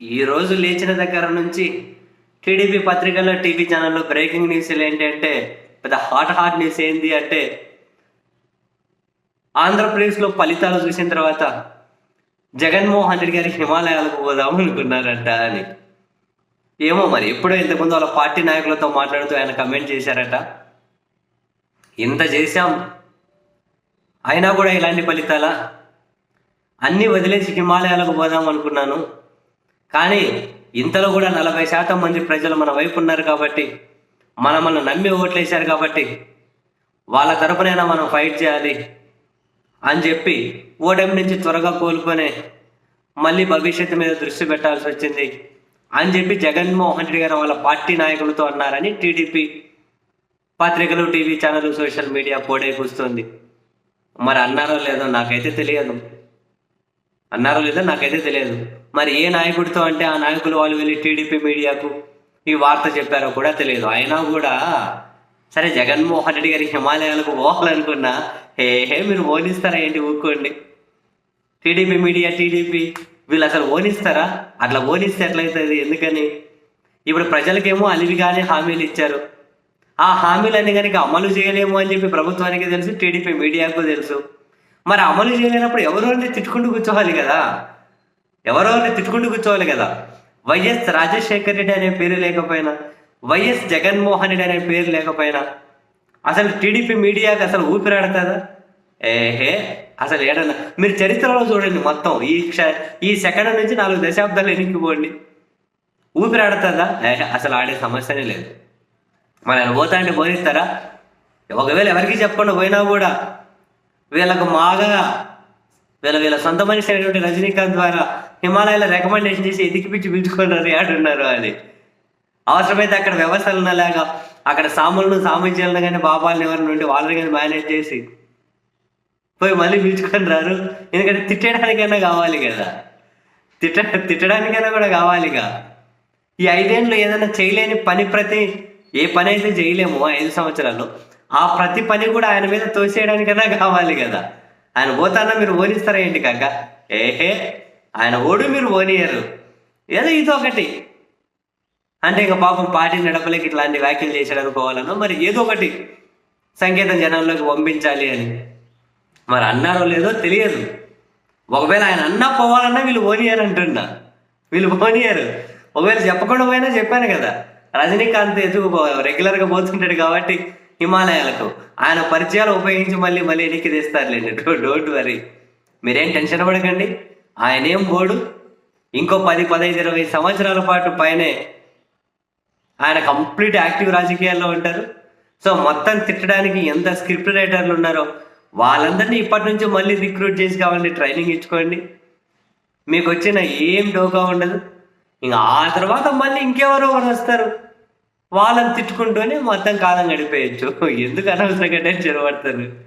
ఈరోజు లేచిన దగ్గర నుంచి టీడీపీ పత్రికల్లో టీవీ ఛానల్లో బ్రేకింగ్ న్యూస్లు ఏంటంటే పెద్ద హాట్ హాట్ న్యూస్ ఏంటి అంటే ఆంధ్రప్రదేశ్లో ఫలితాలు చూసిన తర్వాత జగన్మోహన్ రెడ్డి గారి హిమాలయాలకు పోదాం అనుకున్నారంట అని. ఏమో మరి ఎప్పుడో ఇంతకుముందు వాళ్ళ పార్టీ నాయకులతో మాట్లాడుతూ ఆయన కమెంట్ చేశారట. ఇంత చేశాం. అయినా కూడా ఇలాంటి ఫలితాలా? అన్నీ వదిలేసి హిమాలయాలకు పోదాం అనుకున్నాను. కానీ ఇంతలో కూడా నలభై శాతం మంది ప్రజలు మన వైపు ఉన్నారు కాబట్టి మన మనం నమ్మి ఓట్లేశారు కాబట్టి వాళ్ళ తరపునైనా మనం ఫైట్ చేయాలి అని చెప్పి ఓటమి నుంచి త్వరగా కోలుకొని మళ్ళీ భవిష్యత్తు మీద దృష్టి పెట్టాల్సి వచ్చింది అని చెప్పి జగన్మోహన్ రెడ్డి గారు వాళ్ళ పార్టీ నాయకులతో అన్నారని టీడీపీ పత్రికలు టీవీ ఛానల్ సోషల్ మీడియా పోడే కూస్తుంది మరి అన్నారో లేదో నాకైతే తెలియదు. అన్నారో లేదో నాకైతే తెలియదు. మరి ఏ నాయకుడితో అంటే ఆ నాయకులు వాళ్ళు వెళ్ళి టీడీపీ మీడియాకు ఈ వార్త చెప్పారో కూడా తెలియదు. అయినా కూడా సరే జగన్మోహన్ రెడ్డి గారి హిమాలయాలకు పోవాలనుకున్నా హే హే మీరు ఓనిస్తారా ఏంటి ఊరుకోండి? టీడీపీ మీడియా టీడీపీ వీళ్ళు అసలు ఓనిస్తారా? అట్లా ఓనిస్తే ఎట్లయితుంది? ఎందుకని? ఇప్పుడు ప్రజలకేమో అలివిగానే హామీలు ఇచ్చారు. ఆ హామీలన్నీ కనుక అమలు చేయలేము అని చెప్పి ప్రభుత్వానికి తెలుసు టీడీపీ మీడియాకు తెలుసు. మరి అమలు చేయలేనప్పుడు ఎవరో తిట్టుకుంటూ కూర్చోవాలి కదా. ఎవరోని తిట్టుకుంటూ కూర్చోవాలి కదా. వైఎస్ రాజశేఖర్ రెడ్డి అనే పేరు లేకపోయినా వైఎస్ జగన్మోహన్ రెడ్డి అనే పేరు లేకపోయినా అసలు టీడీపీ మీడియాకి అసలు ఊపిరాడుతుందా? ఏహే అసలు ఏడన్నా మీరు చరిత్రలో చూడండి మొత్తం. ఈ క్ష ఈ సెకండ్ నుంచి నాలుగు దశాబ్దాలు ఎన్నికిపోండి ఊపిరాడుతుందా? ఏహే అసలు ఆడే సమస్యనే లేదు. మరి ఆయన పోతా అంటే పోనిస్తారా? ఒకవేళ ఎవరికి చెప్పకుండా పోయినా కూడా వీళ్ళకు మాగా వీళ్ళ వీళ్ళ సొంత మనిషి అయినటువంటి రజనీకాంత్ ద్వారా హిమాలయాల రికమెండేషన్ చేసి ఎదికిపించి పిలుచుకున్నారు ఆడున్నారు అని. అవసరమైతే అక్కడ వ్యవస్థలు ఉన్నలాగా అక్కడ సాములను సామర్థ్యాలను కానీ బాబాలను ఎవరిని ఉండి వాళ్ళని కానీ మేనేజ్ చేసి పోయి మళ్ళీ పిలుచుకొని రారు. ఎందుకంటే తిట్టడానికైనా కావాలి కదా. తిట్ట తిట్టడానికైనా కూడా కావాలిగా. ఈ ఐదేళ్ళు ఏదైనా చేయలేని పని ప్రతి ఏ పని అయితే చేయలేము ఐదు సంవత్సరాల్లో. ఆ ప్రతి పని కూడా ఆయన మీద తోసేయడానికైనా కావాలి కదా. ఆయన పోతానా మీరు ఓనిస్తారా ఏంటి కాక? ఏహే ఆయన ఓడు మీరు ఓనియరు. ఏదో ఇది ఒకటి. అంటే ఇంకా పాపం పార్టీ నడపలేక ఇట్లాంటి వ్యాఖ్యలు చేశాడు అనుకోవాలనో మరి ఏదో ఒకటి సంకేతం జనంలోకి పంపించాలి అని. మరి అన్నారో లేదో తెలియదు. ఒకవేళ ఆయన అన్నా పోవాలన్నా వీళ్ళు ఓనియర్ అంటున్నా. వీళ్ళు పోనీయరు ఒకవేళ చెప్పకుండా పోయినా చెప్పాను కదా. రజనీకాంత్ ఎదుగు రెగ్యులర్గా పోతుంటాడు కాబట్టి హిమాలయాలకు. ఆయన పరిచయాలు ఉపయోగించి మళ్ళీ మళ్ళీ ఎన్నిక తీస్తారులేండి డోంట్ వరీ. మీరేం టెన్షన్ పడకండి. ఆయనేం పోడు ఇంకో పది పదహైదు ఇరవై సంవత్సరాల పాటు పైనే ఆయన కంప్లీట్ యాక్టివ్ రాజకీయాల్లో ఉంటారు. సో మొత్తం తిట్టడానికి ఎంత స్క్రిప్ట్ రైటర్లు ఉన్నారో వాళ్ళందరినీ ఇప్పటి నుంచి మళ్ళీ రిక్రూట్ చేసి కావాలంటే ట్రైనింగ్ ఇచ్చుకోండి. మీకు వచ్చిన ఏం డోకా ఉండదు. ఇంకా ఆ తర్వాత మళ్ళీ ఇంకెవరో వాళ్ళు వస్తారు. వాళ్ళని తిట్టుకుంటూనే మొత్తం కాలం గడిపేయచ్చు. ఎందుకు అనవసరంగా టెన్షన్ పడతారు?